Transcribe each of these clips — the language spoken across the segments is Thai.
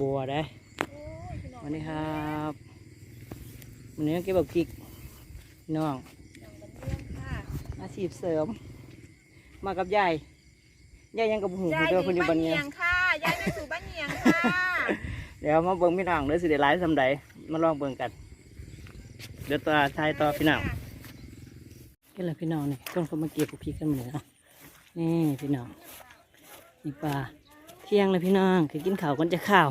บัวได้วันนี้ครับวันนี้เก็บบักพริกพี่น้องอาชีพเสริม มากับยายยายยังกับหูยายเด้อดีเพิ่นอยู่บ้าบ้านนเนีเนี้ยงค่ะยายไปสู่บ้านเนียงค่ะเดี๋ยวมาเบิ่งพี่น้องเด้อสิได้หลายสำใดมาลองเบิ่งกัน เดี๋ยวต่อทายต่อพี่น้องนี่แหละพี่น้องนี่ต้นเขามาเก็บบักพริกกันหมดเลยเนาะนี่พี่น้องนี่ปลาเที่ยงเลยพี่น้องคือกินข้าวกันจะข้าว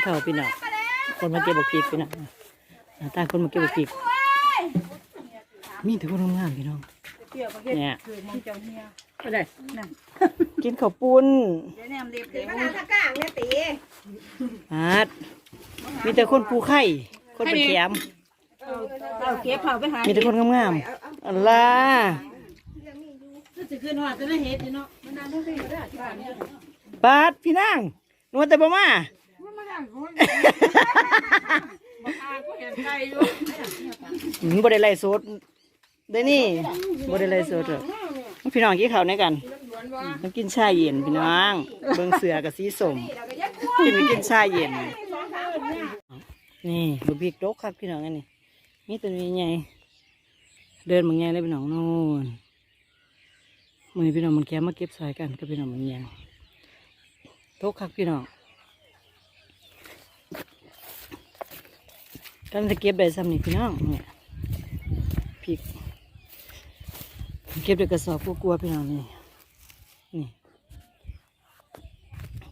กินข้าวพี่น้องคนมาเก็บบักพริกพี่น้องหน้าตาคนมาเก็บบักพริกมีแต่คนงามๆพี่น้องเนี่ยก็ได้กินข้าวปุ้นเดี๋ยวแนมเรียบตีเดี๋ยวมาทางตะกร้างเนี่ยตีอาดมีแต่คนปูไข่คนเป็นแขมเราเก็บเผาไปหามีแต่คนงามๆอัลล่าจะขึ้นหอดจะได้เห็ดอยู่เนาะมันนานเท่าไหร่ก็ได้ที่บ้านเนี่ยปาดพี่นางนวลแต่บ่มา มันมาดังคนก็เห็นไก่อยู่หืมบด้ไล่สดได้นี่บ่ได้ไล่สดหรอพี่น้องกินข้าวในกันต้องกินชาเย็นพี่น้องเบิ่งเสือกับสีสมกินไปกินชาเย็น นี่บุบิกดกครับพี่น้องอันนี้มีตัวนี้ใหญ่เดินบางใหญ่เลยพี่น้องนู่นมือพี่น้องมันแก้มาเก็บสายกันก็พี่น้องมันใหญ่ดกครับพี่น้อง กันจะเก็บได้ซ้ำนี่พี่น้องเนี่ยพริกเก็บด้วยกระสอบกลัวๆพี่น้องนี่นี่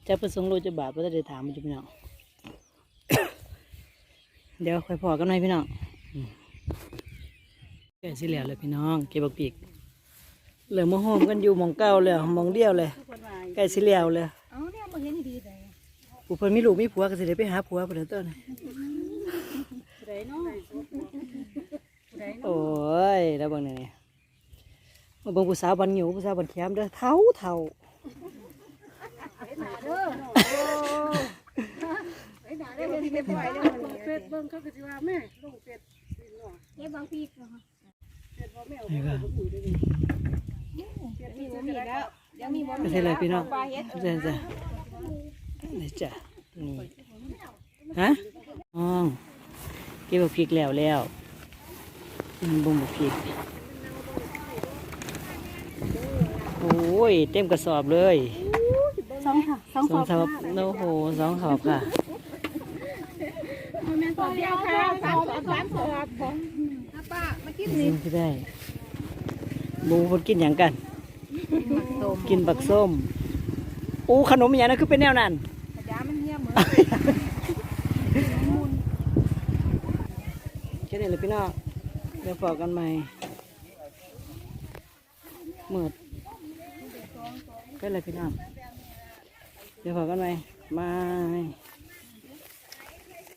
จะประสงค์โลจะบาทก็ได้ถามมันจะพี่น้องเดี๋ยวค่อยพอกันหน่อยพี่น้องอืมแก่สิเหลือเลยพี่น้อง เก็บบักปีกเหลือมาโฮมกันอยู่หมองเก้าเลยหมองเดียวเลยใกล้สิเหลือเลยเอ้าเนี่ยมาเห็นดีเลยผู้เพิ่นมีลูกมีผัวก็สิได้ไปหาผัวเพิ่นเด้อต้น ไรเนาะไร โอ้ยแล้วเบางนี่ มาเบิ่งผู้สาวบันหิวผู้สาวบันแคมเด้อเท่าเท่าไอ้หนาได้เห็นที่ไม่ปล่อยเลยเฟซเบิ้งเขาก็จะว่าแม่ลงเฟซเก็บบางพีกเฟซพ่อแม่เอานี่ก็มีบ่มีแล้วเดี๋ยวมีบ่ไปมีเสร็จเลยพี่น้องปลาเฮ็ดจ้ะจ้ะนี่จ้ะนี่ฮะอ๋อเก็บบักพริกแล้วแล้วอืมบ่งบักพริก โอ้ยเต็มกระสอบเลยสองค่ะสองสองสอบโอ้โหสองสอบค่ะแม่ตัวเดียวค่ะสามสอบสามสอบผมป้ามากินกินที่ได้บูคนกินอย่างกัน กินบักส้มโอ้ขนมอย่างนั้นคือเป็นแนวนั้นขยะมันเหี้ยเหมือนแค่นี้เลยพี่น้องเดี๋ยวพอกันใหม่ เมืดก็เลยพี่น้องเดี๋ยวพอกันไหมไม่